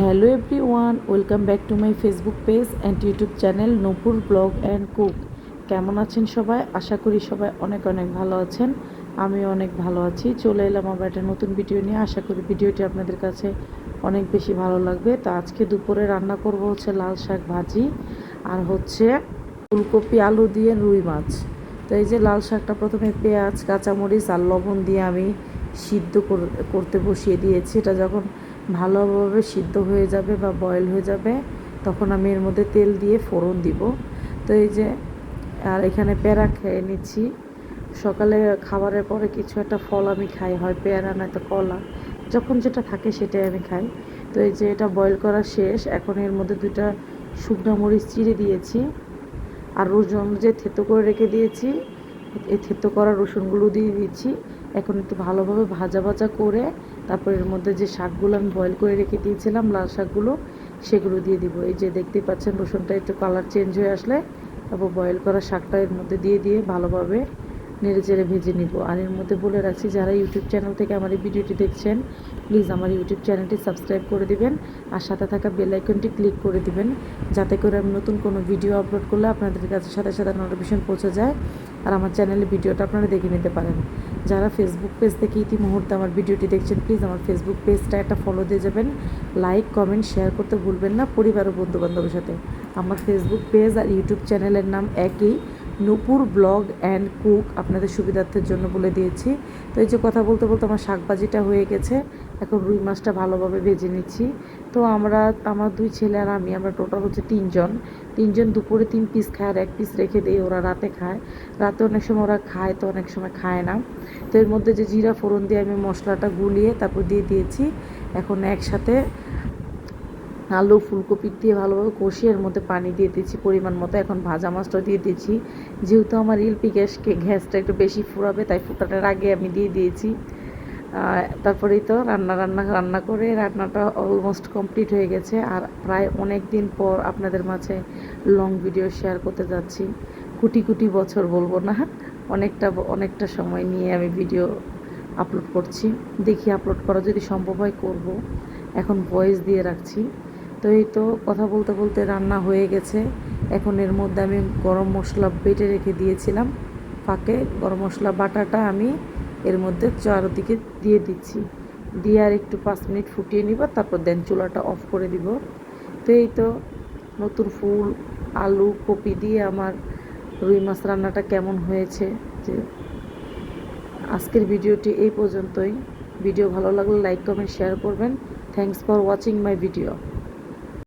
Hello everyone welcome back to my Facebook page and YouTube channel Nupur blog and cook কেমন আছেন সবাই? আশা করি সবাই অনেক অনেক ভালো আছেন। আমি অনেক ভালো আছি। চলে এলাম আবার একটা নতুন ভিডিও নিয়ে। আশা করি ভিডিওটি আপনাদের কাছে অনেক বেশি ভালো লাগবে। তো আজকে দুপুরে রান্না করব হচ্ছে লাল শাক ভাজি আর হচ্ছে ফুলকপি, আলু দিয়ে রুই মাছ। তো এই যে লাল শাকটা প্রথমে পেঁয়াজ, কাঁচামরিচ আর লবণ দিয়ে আমি সিদ্ধ করতে বসিয়ে দিয়েছি। এটা যখন ভালোভাবে সিদ্ধ হয়ে যাবে বা বয়েল হয়ে যাবে, তখন আমি এর মধ্যে তেল দিয়ে ফোড়ন দিব। তো এই যে, আর এখানে পেঁড়া খেয়ে নিচ্ছি। সকালে খাবারের পরে কিছু একটা ফল আমি খাই, হয় পেয়ারা নয়তো কলা, যখন যেটা থাকে সেটাই আমি খাই। তো এই যে, এটা বয়েল করা শেষ, এখন এর মধ্যে দুইটা শুকনো মরিচ চিড়ে দিয়েছি। আর রসুন যে থেতো করে রেখে দিয়েছি, এই থেতো করা রসুনগুলো দিয়ে দিচ্ছি। এখন একটু ভালোভাবে ভাজা ভাজা করে তারপর এর মধ্যে যে শাকগুলো আমি বয়েল করে রেখে দিয়েছিলাম, লাল শাকগুলো, সেগুলো দিয়ে দিব। এই যে দেখতেই পাচ্ছেন, রসুনটা একটু কালার চেঞ্জ হয়ে আসলে তারপর বয়েল করা শাকটা এর মধ্যে দিয়ে দিয়ে ভালোভাবে নেড়ে চেড়ে ভেজে নিব। আর এর মধ্যে বলে রাখছি, যারা ইউটিউব চ্যানেল থেকে আমার এই ভিডিওটি দেখছেন প্লিজ আমার ইউটিউব চ্যানেলটি সাবস্ক্রাইব করে দিবেন আর সাথে থাকা বেল আইকনটি ক্লিক করে দিবেন, যাতে করে আমি নতুন কোনো ভিডিও আপলোড করলে আপনাদের কাছে সাথে সাথে নোটিফিকেশন পৌঁছে যায় আর আমার চ্যানেলে ভিডিওটা আপনারা দেখে নিতে পারেন। যারা ফেসবুক পেজ থেকে ইতিমুহূর্তে আমার ভিডিওটি দেখছেন প্লিজ আমার ফেসবুক পেজটা একটা ফলো দিয়ে যাবেন। লাইক কমেন্ট শেয়ার করতে ভুলবেন না, পরিবার ও বন্ধুবান্ধবের সাথে। আমার ফেসবুক পেজ আর ইউটিউব চ্যানেলের নাম একই। নূপুর ব্লগ অ্যান্ড কুক আপনাদের সুবিধার্থের জন্য বলে দিয়েছি। তো এই যে কথা বলতে বলতে আমার শাকবাজিটা হয়ে গেছে। এখন রুই মাছটা ভালোভাবে ভেজে নিচ্ছি। তো আমরা, আমার দুই ছেলে আর আমি, আমরা টোটাল হচ্ছে তিনজন। তিনজন দুপুরে তিন পিস খায় আর এক পিস রেখে দিই ওরা রাতে খায়। রাতে অনেক সময় ওরা খায়, তো অনেক সময় খায় না। তো এর মধ্যে যে জিরা ফোড়ন দিয়ে আমি মশলাটা গুলিয়ে তারপর দিয়ে দিয়েছি। এখন একসাথে আলু, ফুলকপি দিয়ে ভালোভাবে কষিয়ে এর মধ্যে পানি দিয়ে দিয়েছি পরিমাণ মতো। এখন ভাজা মাছটা দিয়ে দিয়েছি যেহেতু আমার এলপি গ্যাসকে গ্যাসটা একটু বেশি ফুরাবে, তাই ফুটানোর আগে আমি দিয়ে দিয়েছি। তারপরেই তো রান্না রান্না রান্না করে রান্নাটা অলমোস্ট কমপ্লিট হয়ে গেছে। আর প্রায় অনেক দিন পর আপনাদের মাঝে লং ভিডিও শেয়ার করতে যাচ্ছি। কোটি কোটি বছর বলব না, অনেকটা অনেকটা সময় নিয়ে আমি ভিডিও আপলোড করছি। দেখি আপলোড করা যদি সম্ভব হয়, করব। এখন ভয়েস দিয়ে রাখছি। তো এই তো কথা বলতে বলতে রান্না হয়ে গেছে। এখন এর মধ্যে আমি গরম মশলা বেটে রেখে দিয়েছিলাম। ফাঁকে গরম মশলা বাটাটা আমি এর মধ্যে চারদিকে দিয়ে দিচ্ছি। দিয়ে আর একটু পাঁচ মিনিট ফুটিয়ে নিব, তারপর দেন চুলাটা অফ করে দিব। তো এই তো নতুন ফুল, আলু, কপি দিয়ে আমার রুই মাছ রান্নাটা কেমন হয়েছে যে আজকের ভিডিওটি এই পর্যন্তই। ভিডিও ভালো লাগলে লাইক, কমেন্ট, শেয়ার করবেন। Thanks for watching my video